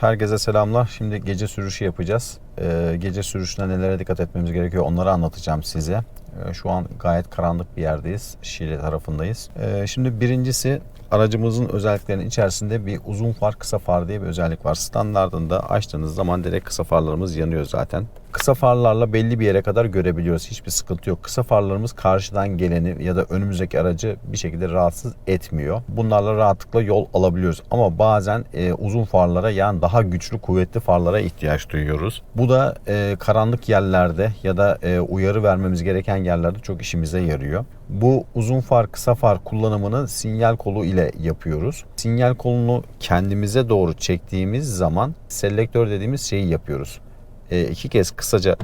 Herkese selamlar. Şimdi gece sürüşü yapacağız. Ee, gece sürüşünde nelere dikkat etmemiz gerekiyor onları anlatacağım size. Ee, şu an gayet karanlık bir yerdeyiz. Şile tarafındayız. Ee, şimdi birincisi aracımızın özelliklerinin içerisinde bir uzun far kısa far diye bir özellik var. Standartında açtığınız zaman direkt kısa farlarımız yanıyor zaten. Kısa farlarla belli bir yere kadar görebiliyoruz. Hiçbir sıkıntı yok. Kısa farlarımız karşıdan geleni ya da önümüzdeki aracı bir şekilde rahatsız etmiyor. Bunlarla rahatlıkla yol alabiliyoruz. Ama bazen e, uzun farlara yani daha güçlü kuvvetli farlara ihtiyaç duyuyoruz. Bu da e, karanlık yerlerde ya da e, uyarı vermemiz gereken yerlerde çok işimize yarıyor. Bu uzun far kısa far kullanımını sinyal kolu ile yapıyoruz. Sinyal kolunu kendimize doğru çektiğimiz zaman selektör dediğimiz şeyi yapıyoruz. E, iki kez kısaca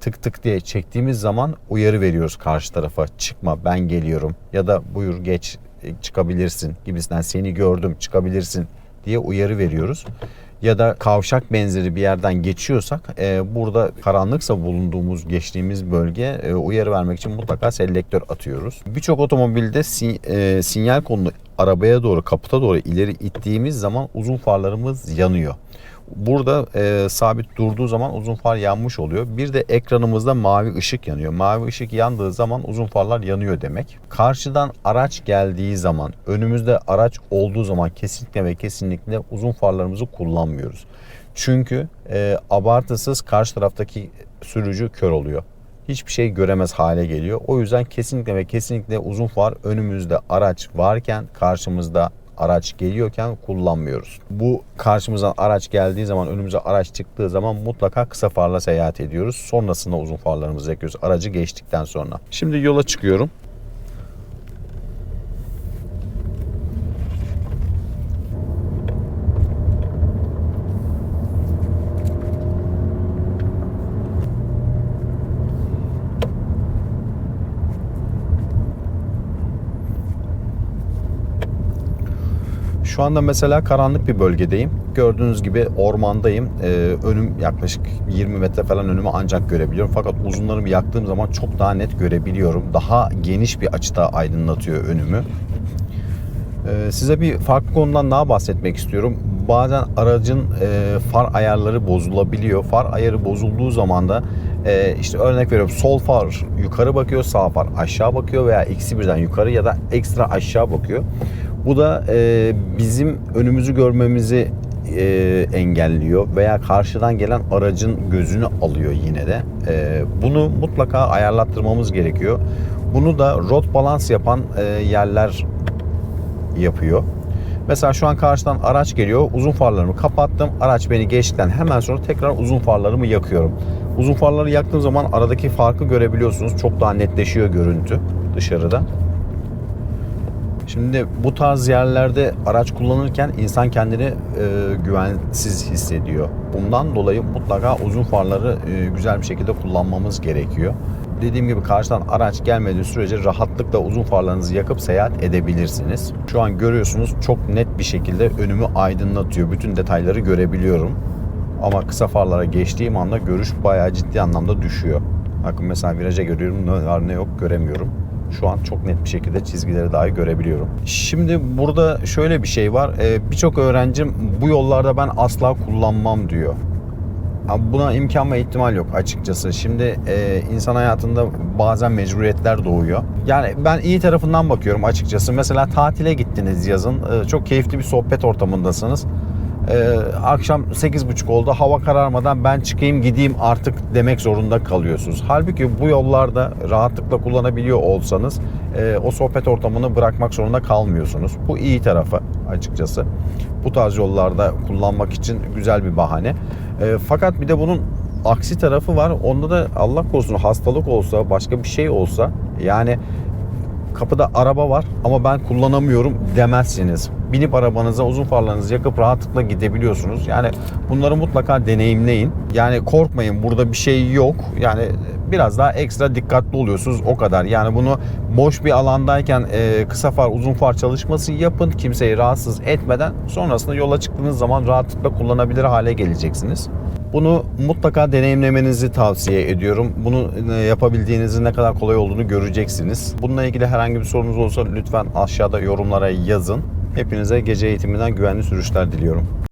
tık tık diye çektiğimiz zaman uyarı veriyoruz karşı tarafa. Çıkma ben geliyorum ya da buyur geç e, çıkabilirsin gibisinden seni gördüm çıkabilirsin diye uyarı veriyoruz. Ya da kavşak benzeri bir yerden geçiyorsak e, burada karanlıksa bulunduğumuz geçtiğimiz bölge e, uyarı vermek için mutlaka selektör atıyoruz. Birçok otomobilde si- e, sinyal kolunu arabaya doğru kaputa doğru ileri ittiğimiz zaman uzun farlarımız yanıyor. Burada e, sabit durduğu zaman uzun far yanmış oluyor. Bir de ekranımızda mavi ışık yanıyor. Mavi ışık yandığı zaman uzun farlar yanıyor demek. Karşıdan araç geldiği zaman, önümüzde araç olduğu zaman kesinlikle ve kesinlikle uzun farlarımızı kullanmıyoruz. Çünkü e, abartısız karşı taraftaki sürücü kör oluyor. Hiçbir şey göremez hale geliyor. O yüzden kesinlikle ve kesinlikle uzun far önümüzde araç varken karşımızda araç geliyorken kullanmıyoruz. Bu karşımızdan araç geldiği zaman önümüze araç çıktığı zaman mutlaka kısa farla seyahat ediyoruz. Sonrasında uzun farlarımızı yakıyoruz aracı geçtikten sonra. Şimdi yola çıkıyorum. Şu anda mesela karanlık bir bölgedeyim. Gördüğünüz gibi ormandayım. Ee, önüm yaklaşık 20 metre falan önümü ancak görebiliyorum. Fakat uzunlarımı yaktığım zaman çok daha net görebiliyorum. Daha geniş bir açıda aydınlatıyor önümü. Ee, size bir farklı konudan daha bahsetmek istiyorum. Bazen aracın e, far ayarları bozulabiliyor. Far ayarı bozulduğu zaman da e, işte örnek veriyorum sol far yukarı bakıyor, sağ far aşağı bakıyor veya eksi birden yukarı ya da ekstra aşağı bakıyor. Bu da e, bizim önümüzü görmemizi e, engelliyor veya karşıdan gelen aracın gözünü alıyor yine de. E, bunu mutlaka ayarlattırmamız gerekiyor. Bunu da rot balans yapan e, yerler yapıyor. Mesela şu an karşıdan araç geliyor. Uzun farlarımı kapattım. Araç beni geçtikten hemen sonra tekrar uzun farlarımı yakıyorum. Uzun farları yaktığım zaman aradaki farkı görebiliyorsunuz. Çok daha netleşiyor görüntü dışarıda. Şimdi bu tarz yerlerde araç kullanırken insan kendini e, güvensiz hissediyor. Bundan dolayı mutlaka uzun farları e, güzel bir şekilde kullanmamız gerekiyor. Dediğim gibi karşıdan araç gelmediği sürece rahatlıkla uzun farlarınızı yakıp seyahat edebilirsiniz. Şu an görüyorsunuz çok net bir şekilde önümü aydınlatıyor. Bütün detayları görebiliyorum. Ama kısa farlara geçtiğim anda görüş bayağı ciddi anlamda düşüyor. Bakın mesela viraja görüyorum ne var ne yok göremiyorum. Şu an çok net bir şekilde çizgileri dahi görebiliyorum. Şimdi burada şöyle bir şey var. Ee, Birçok öğrencim bu yollarda ben asla kullanmam diyor. Buna imkan ve ihtimal yok açıkçası. Şimdi e, insan hayatında bazen mecburiyetler doğuyor. Yani ben iyi tarafından bakıyorum açıkçası. Mesela tatile gittiniz yazın. E, çok keyifli bir sohbet ortamındasınız. E, akşam 8.30 oldu. Hava kararmadan ben çıkayım gideyim artık demek zorunda kalıyorsunuz. Halbuki bu yollarda rahatlıkla kullanabiliyor olsanız e, o sohbet ortamını bırakmak zorunda kalmıyorsunuz. Bu iyi tarafı açıkçası. Bu tarz yollarda kullanmak için güzel bir bahane. E, fakat bir de bunun aksi tarafı var. Onda da Allah korusun hastalık olsa, başka bir şey olsa yani kapıda araba var ama ben kullanamıyorum demezsiniz. Binip arabanıza uzun farlarınızı yakıp rahatlıkla gidebiliyorsunuz. Yani bunları mutlaka deneyimleyin. Yani korkmayın burada bir şey yok. Yani biraz daha ekstra dikkatli oluyorsunuz o kadar. Yani bunu boş bir alandayken e, kısa far uzun far çalışması yapın. Kimseyi rahatsız etmeden sonrasında yola çıktığınız zaman rahatlıkla kullanabilir hale geleceksiniz. Bunu mutlaka deneyimlemenizi tavsiye ediyorum. Bunu e, yapabildiğinizin ne kadar kolay olduğunu göreceksiniz. Bununla ilgili herhangi bir sorunuz olsa lütfen aşağıda yorumlara yazın. Hepinize gece eğitiminden güvenli sürüşler diliyorum.